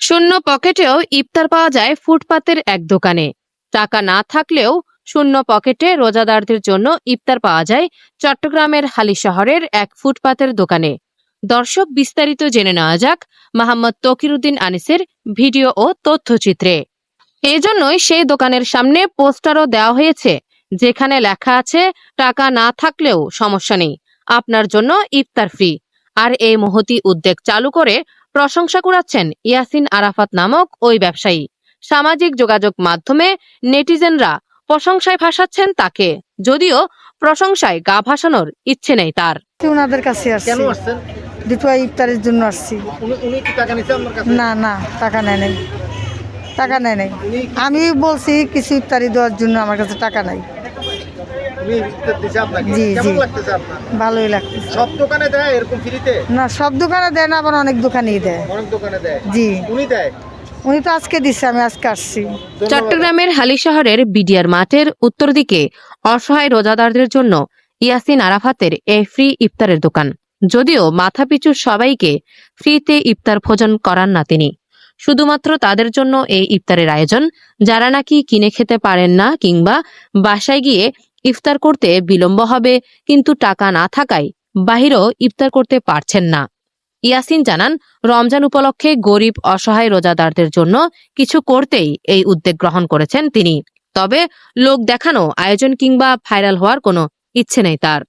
শূন্য পকেটেও ইফতার পাওয়া যায় ফুটপাতের এক দোকানে। টাকা না থাকলেও শূন্য পকেটে রোজাদারদের জন্য ইফতার পাওয়া যায় চট্টগ্রামের হালি শহরের এক ফুটপাতের দোকানে। দর্শক, বিস্তারিত জেনে নেওয়া যাক মোহাম্মদ তকিরুদ্দিন আনিসের ভিডিও ও তথ্যচিত্রে। এজন্যই সেই দোকানের সামনে পোস্টারও দেওয়া হয়েছে, যেখানে লেখা আছে, টাকা না থাকলেও সমস্যা নেই, আপনার জন্য ইফতার ফ্রি। আর এই মহতি উদ্যোগ চালু করে প্রশংসা কুড়াচ্ছেন ইয়াসিন আরাফাত নামক ওই ব্যবসায়ী। সামাজিক যোগাযোগ মাধ্যমে নেটিজেনরা প্রশংসায় ভাসাচ্ছেন তাকে যদিও প্রশংসায় গা ভাসানোর ইচ্ছে নেই তার। ওনাদের কাছে আসছি। দুটো ইফতারের জন্য আসছি। না না টাকা নেয় নাই। টাকা নেয় নাই। আমি বলছি কিছু ইফতারি দেওয়ার জন্য আমার কাছে টাকা নাই। উনি দিছে আপনাকে। জি, কেমন লাগতেছে আপনার? ভালোই লাগতেছে। সব দোকানে দেয় এরকম ফ্রিতে? না সব দোকানে দেয় না আবার অনেক দোকানেই দেয়। অনেক দোকানে দেয়? জি। উনি দেয়? উনি তো আজকে দিচ্ছে আমি আজকে আসছি। চট্টগ্রামের হালি শহরের বিডিআর মাঠের উত্তর দিকে অসহায় রোজাদারদের জন্য ইয়াসিন আরাফাতের এ ফ্রি ইফতারের দোকান। যদিও মাথাপিছু সবাইকে ফ্রিতে ইফতার ভোজন করান না তিনি। শুধুমাত্র তাদের জন্য এই ইফতারের আয়োজন যারা নাকি কিনে খেতে পারেন না কিংবা বাসায় গিয়ে ইফতার করতে বিলম্ব হবে, কিন্তু টাকা না থাকায় বাহিরও ইফতার করতে পারছেন না। ইয়াসিন জানান, রমজান উপলক্ষে গরিব, অসহায় রোজাদারদের জন্য কিছু করতেই এই উদ্যোগ গ্রহণ করেছেন তিনি। তবে লোক দেখানো, আয়োজন কিংবা ভাইরাল হওয়ার কোনো ইচ্ছে নেই তার।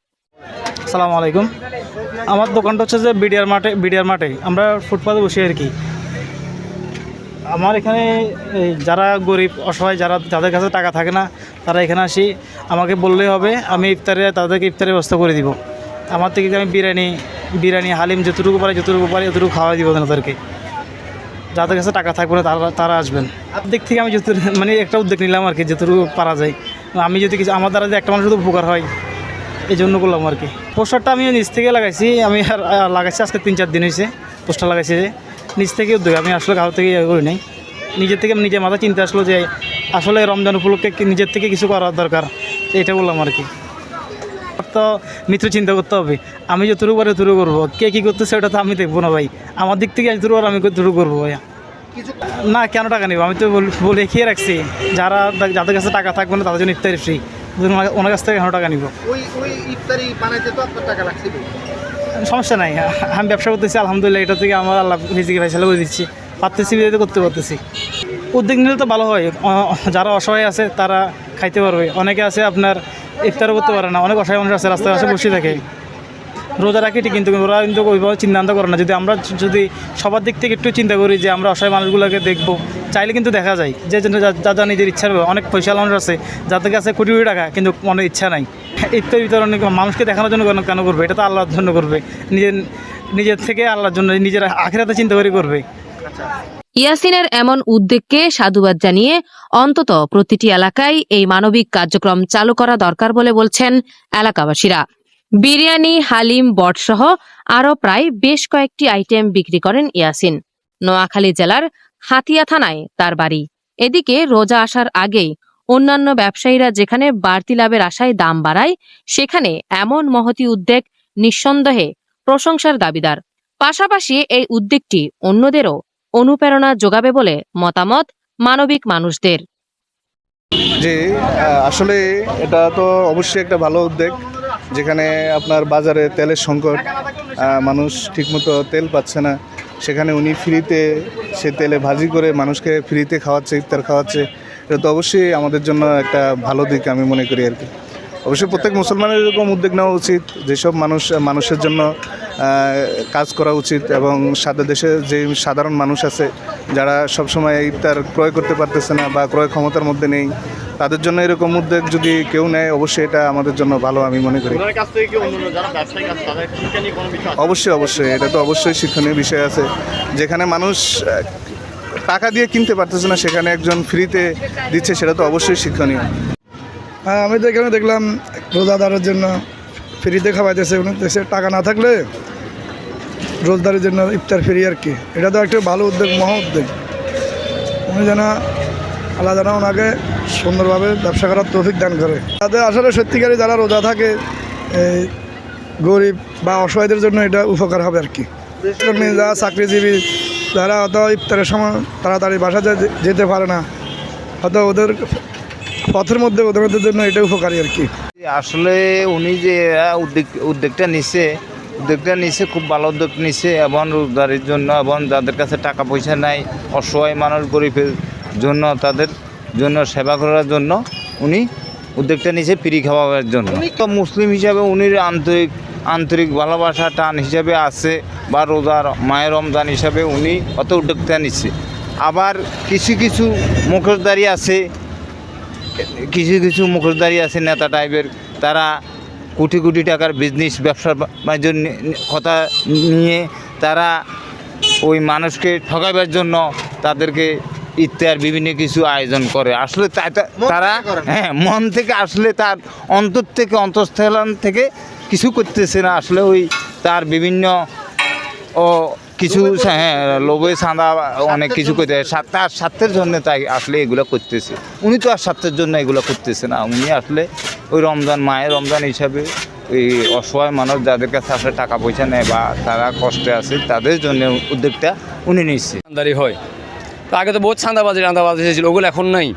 সালাম আলাইকুম। আমার দোকানটা হচ্ছে যে বিডিআর মাঠে বিডিআর মাঠে। আমরা ফুটপাতে বসি আর কি। আমার এখানে যারা গরিব, অসহায়, যারা, যাদের কাছে টাকা থাকে না তারা এখানে আসি, আমাকে বললেই হবে, আমি ইফতারে, তাদেরকে ইফতারের ব্যবস্থা করে দিব। আমার থেকে আমি বিরিয়ানি বিরিয়ানি, হালিম যতটুকু পারে যতটুকু পারে যতটুকু খাওয়াই দিব তাদেরকে। যাদের কাছে টাকা থাকবে না, তারা তারা আসবেন। দিক থেকে আমি যত মানে একটা উদ্যোগ নিলাম আর কি, যতটুকু পারা যায়। আমি যদি কিছু, আমার দ্বারা যদি একটা মানুষ উপকার হয় এই জন্য করলাম আর কি। পোস্টারটা আমি নিচ থেকে লাগাইছি, আমি আর লাগাইছি, আজকে তিন, চার দিন হয়েছে পোস্টার লাগাইছি যে নিচ থেকে উদ্যোগ, আমি আসলে কারোর থেকে ইয়ে করি নাই। নিজের থেকে নিজের মাথা চিন্তা আসলো যে আসলে রমজান উপলক্ষে নিজের থেকে কিছু করার দরকার। এটা বললাম আর কি। তো মিত্র চিন্তা করতে হবে আমি যতটুকু পারি ততটুকু করব কে কী করতেছে ওটা তো আমি দেখব না ভাই। আমার দিক থেকে যতটুকু পারি আমি ততটুকু করব ভাইয়া। না কেন টাকা নেব? আমি তো বল- খেয়ে রাখছি। যারা যাদের কাছে টাকা থাকবে না তাদের জন্য ইফতারি ফ্রি ওনার কাছ থেকে কেন টাকা নিব? সমস্যা নাই আমি ব্যবসা করতেছি আলহামদুলিল্লাহ এটা থেকে আমার আল্লাহ ফিজিকে ফেসলা করে দিচ্ছি। পারতেছি বিয়েতে করতে পারতেছি। উদ্যোগ নিলে তো ভালো হয়। যারা অসহায় আছে, তারা খাইতে পারবে। অনেকে আছে আপনার ইফতারও করতে পারে না। অনেক অসহায় মানুষ আছে, রাস্তায় পাশে বসে থাকে। রোজা রাখি ঠিক কিন্তু, ওরা কিন্তু ওইভাবে চিন্তা করে না। যদি আমরা যদি সবার দিক থেকে একটু চিন্তা করি যে, আমরা অসহায় মানুষগুলোকে দেখব, চাইলে কিন্তু দেখা যায় যে যে, যা- নিজের ইচ্ছা অনেক পয়সা মানুষ আছে, যাদের কাছে কোটি কোটি টাকা, কিন্তু মনে ইচ্ছা নাই। ইফতার বিতরণ মানুষকে দেখানোর জন্য কেন- কেন করবে? এটা তো আল্লাহর জন্য করবে। নিজের নিজের থেকে আল্লাহর জন্য, নিজের আখেরাতে চিন্তা করে করবে। ইয়াসিনের এমন উদ্যোগকে সাধুবাদ জানিয়ে অন্তত প্রতিটি এলাকায় এই মানবিক কার্যক্রম চালু করা দরকার বলে বলছেন এলাকাবাসীরা। বিরিয়ানি, হালিম, বটসহ আরও প্রায় বেশ কয়েকটি আইটেম বিক্রি করেন ইয়াসিন। নোয়াখালী জেলার হাতিয়া থানায় তার বাড়ি। এদিকে রোজা আসার আগেই অন্যান্য ব্যবসায়ীরা যেখানে বাড়তি লাভের আশায় দাম বাড়ায়, সেখানে এমন মহতি উদ্যোগ নিঃসন্দেহে প্রশংসার দাবিদার। পাশাপাশি এই উদ্যোগটি অন্যদেরও অনুপ্রেরণা যোগাবে বলে মতামত মানবিক মানুষদের। আহ, আসলে এটা তো অবশ্যই একটা ভালো উদ্যোগ যেখানে আপনার বাজারে তেলের সংকট মানুষ ঠিকমতো তেল পাচ্ছে না। সেখানে উনি ফ্রিতে সে তেলে ভাজি করে মানুষকে ফ্রিতে খাওয়াচ্ছে ইফতার খাওয়াচ্ছে। এটা তো অবশ্যই আমাদের জন্য একটা ভালো দিক আমি মনে করি আর কি। অবশ্যই প্রত্যেক মুসলমানের এরকম উদ্যোগ নেওয়া উচিত যেসব মানুষ মানুষের জন্য কাজ করা উচিত এবং সাদা দেশে যে সাধারণ মানুষ আছে যারা সবসময় ইফতার ক্রয় করতে পারতেছে না বা ক্রয় ক্ষমতার মধ্যে নেই তাদের জন্য এরকম উদ্যোগ যদি কেউ নেয় অবশ্যই এটা আমাদের জন্য ভালো আমি মনে করি। অবশ্যই অবশ্যই এটা তো অবশ্যই শিক্ষণীয় বিষয় আছে। যেখানে মানুষ টাকা দিয়ে কিনতে পারতেছে না সেখানে একজন ফ্রিতে দিচ্ছে সেটা তো অবশ্যই শিক্ষণীয়। আমি তো এখানে দেখলাম রোজাদারের জন্য ফ্রিতে খাওয়াইতেছে। উনি দেশে টাকা না থাকলে রোজদারের জন্য ইফতার ফ্রি আর কি। এটা তো একটা ভালো উদ্যোগ, মহা উদ্যোগ। উনি যেন আল্লাহ যেন ওনাকে সুন্দরভাবে ব্যবসা করার তৌফিক দান করে। তাদের আসলে সত্যিকারই যারা রোজা থাকে, এই গরিব বা অসহায়দের জন্য এটা উপকার হবে আর কি। যারা চাকরিজীবী, যারা হয়তো ইফতারের সময় তাড়াতাড়ি বাসা যেতে পারে না, হয়তো ওদের পথের মধ্যে, ওদের জন্য এটা উপকারী আর কি। আসলে উনি যে উদ্যোগ, উদ্যোগটা নিছে উদ্যোগটা নিছে, খুব ভালো উদ্যোগ নিছে এবং রোজগারের জন্য এবং যাদের কাছে টাকা পয়সা নাই, অসহায় মানুষ, গরিবের জন্য, তাদের জন্য, সেবা করার জন্য উনি উদ্যোগটা নিছে ফ্রি খাওয়াবার জন্য। তো মুসলিম হিসাবে উনি আন্তরিক আন্তরিক ভালোবাসা, টান হিসাবে আছে বা রোজার মায়ের রমজান হিসাবে উনি অত উদ্যোগটা নিচ্ছে আবার কিছু কিছু মুখোশদারি আছে কিছু কিছু মুখোশদারি আছে নেতা টাইপের তারা কোটি কোটি টাকার বিজনেস ব্যবসা বাণিজ্য কথা নিয়ে তারা ওই মানুষকে ঠকাবার জন্য তাদেরকে ইত্যার বিভিন্ন কিছু আয়োজন করে। আসলে তারা হ্যাঁ মন থেকে আসলে তার অন্তর থেকে অন্তঃস্থলান থেকে কিছু করতেছে না। আসলে ওই তার বিভিন্ন ও কিছু হ্যাঁ লোভে চাঁদা অনেক কিছু করতে হয়। স্বার্থ- তার স্বার্থের জন্য তাই আসলে এগুলো করতেছে। উনি তো আর স্বার্থের জন্য এগুলো করতেছে না। উনি আসলে ওই রমজান মায়ের রমজান হিসাবে ওই অসহায় মানুষ যাদের কাছে আসলে টাকা পয়সা নেয় বা তারা কষ্টে আছে তাদের জন্য উদ্যোগটা উনি নিচ্ছে চাঁদারি হয়। তো আগে তো বহুত চাঁদাবাজি চাঁদাবাজি ছিল ওগুলো এখন নাই।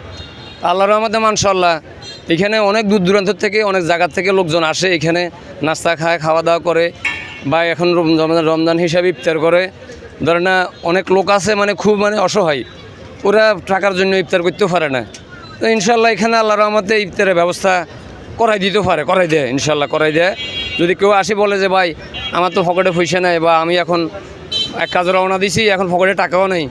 আল্লাহর রহমতে মানশাল্লাহ এখানে অনেক দূর দূরান্ত থেকে অনেক জায়গার থেকে লোকজন আসে এখানে নাস্তা খায় খাওয়া দাওয়া করে। বা এখন রমজান রমজান হিসাবে ইফতার করে। ধরে না, অনেক লোক আছে মানে খুব মানে অসহায়। ওরা টাকার জন্য ইফতার করতেও পারে না। তো ইনশাল্লাহ এখানে আল্লাহ রহমতে ইফতারের ব্যবস্থা করাই দিতেও পারে, করাই দেয় ইনশাল্লাহ করাই দেয়। যদি কেউ আসি বলে যে, ভাই, আমার তো পকেটে পয়সা নাই বা আমি এখন এক কাজ রওনা দিছি, এখন পকেটে টাকাও নেই।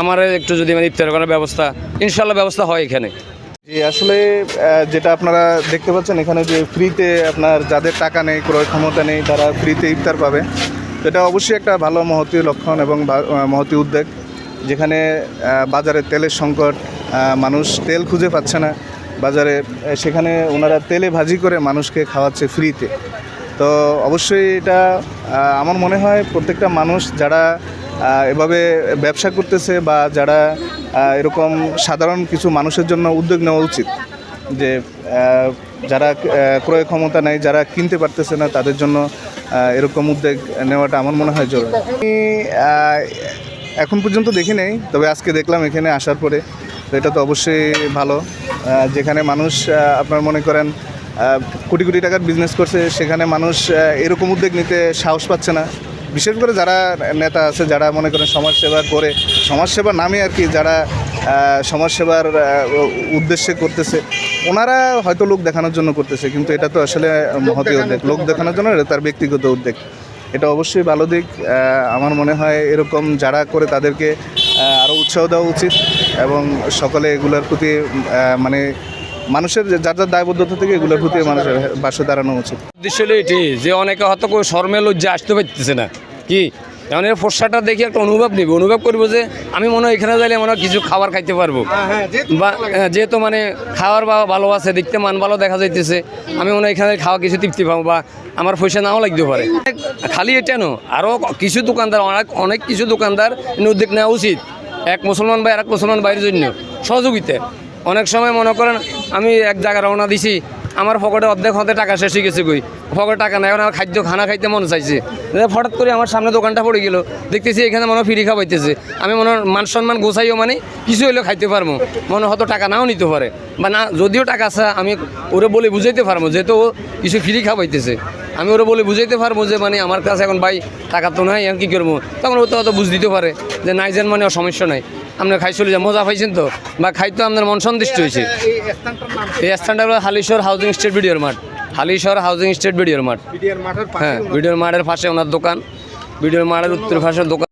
আমার একটু যদি মানে ইফতার করার ব্যবস্থা ইনশাল্লাহ ব্যবস্থা হয় এখানে। জি, আসলে যেটা আপনারা দেখতে পাচ্ছেন, এখানে যে ফ্রিতে আপনার যাদের টাকা নেই, ক্রয় ক্ষমতা নেই, তারা ফ্রিতে ইফতার পাবে। এটা অবশ্যই একটা ভালো মহতীয় লক্ষণ এবং মহতি উদ্যোগ যেখানে বাজারে তেলের সংকট মানুষ তেল খুঁজে পাচ্ছে না। বাজারে সেখানে ওনারা তেলে ভাজি করে মানুষকে খাওয়াচ্ছে ফ্রিতে তো অবশ্যই এটা আমার মনে হয় প্রত্যেকটা মানুষ যারা এভাবে ব্যবসা করতেছে বা যারা এরকম সাধারণ কিছু মানুষের জন্য উদ্যোগ নেওয়া উচিত, যে যারা ক্রয় ক্ষমতা নেই, যারা কিনতে পারতেছে না, তাদের জন্য এরকম উদ্যোগ নেওয়াটা আমার মনে হয় জরুরি। আমি এখন পর্যন্ত দেখি নেই, তবে আজকে দেখলাম এখানে আসার পরে, তো এটা তো অবশ্যই ভালো যেখানে মানুষ আপনার মনে করেন কোটি কোটি টাকার বিজনেস করছে, সেখানে মানুষ এরকম উদ্যোগ নিতে সাহস পাচ্ছে না। বিশেষ করে যারা নেতা আছে যারা মনে করেন সমাজসেবা করে সমাজসেবা নামে আর কি যারা সমাজসেবার উদ্দেশ্যে করতেছে ওনারা হয়তো লোক দেখানোর জন্য করতেছে কিন্তু এটা তো আসলে মহতি উদ্যোগ। লোক দেখানোর জন্য এটা তার ব্যক্তিগত উদ্যোগ। এটা অবশ্যই ভালো দিক। আমার মনে হয় এরকম যারা করে তাদেরকে আরও উৎসাহ দেওয়া উচিত এবং সকলে এগুলোর প্রতি মানে মানুষের যার যার দায়বদ্ধতা থেকে এগুলোর প্রতি মানুষের পাশে দাঁড়ানো উচিত। উদ্দেশ্য হলো এটি যে অনেকে হয়তো কেউ শর্মে লজ্জা আসতে পারতেছে না। কি? এমন এই ফোসাটা দেখে একটা অনুভব নিবে। অনুভব করব যে আমি মনে হয় এখানে যাইলে মনে হয় কিছু খাবার খাইতে পারব। হ্যাঁ বা হ্যাঁ, যেহেতু মানে খাওয়ার বা ভালো আছে দেখতে মান ভালো দেখা যাইতেছে আমি মনে হয় এখানে খাওয়া কিছু তৃপ্তি পাবো বা আমার পয়সা নাও লাগতে পারে। খালি এটা নো আরও কিছু দোকানদার অনেক অনেক কিছু দোকানদার এর উদ্যোগ নেওয়া উচিত। এক মুসলমান ভাই আর এক মুসলমান ভাইয়ের জন্য সহযোগিতা। অনেক সময় মনে করেন আমি এক জায়গায় রওনা দিছি, আমার পকেটে অর্ধেক হতে টাকা শেষ হয়ে গেছে কই? পকেটে টাকা নাই, এখন আমার খাদ্য, খানা খাইতে মন চাইছে। হঠাৎ করে আমার সামনে দোকানটা পড়ে গেল, দেখতেছি এখানে মনে ফ্রি খাওয়াইতেছে। আমি মনে মান সম্মান গোছাইও মানে কিছু হইলেও খাইতে পারব। মনে হয়তো টাকা নাও নিতে পারে। বা না, যদিও টাকা আছে, আমি ওরে বলে বুঝাইতে পারব যেহেতু ও কিছু ফ্রি খাওয়াইতেছে। আমি ওরে বলে বুঝাইতে পারব যে মানে আমার কাছে এখন ভাই টাকা তো নাই আমি কী করব? তখন ও তো হয়তো বুঝ দিতে পারে যে নাই যেন মানে সমস্যা নাই। আপনার খাই চলে যান মজা পাইছেন তো বা খাইতে আপনার মন সন্তুষ্ট হয়েছে এই স্থানটা হলো হালিশহর হাউজিং স্টেট ভিডিওর মাঠ। হালিশ্বর হাউজিং স্টেট ভিডিওর মাঠ। হ্যাঁ বিডিওর মাঠের পাশে ওনার দোকান। বিডিওর মাঠের উত্তর পাশে দোকান।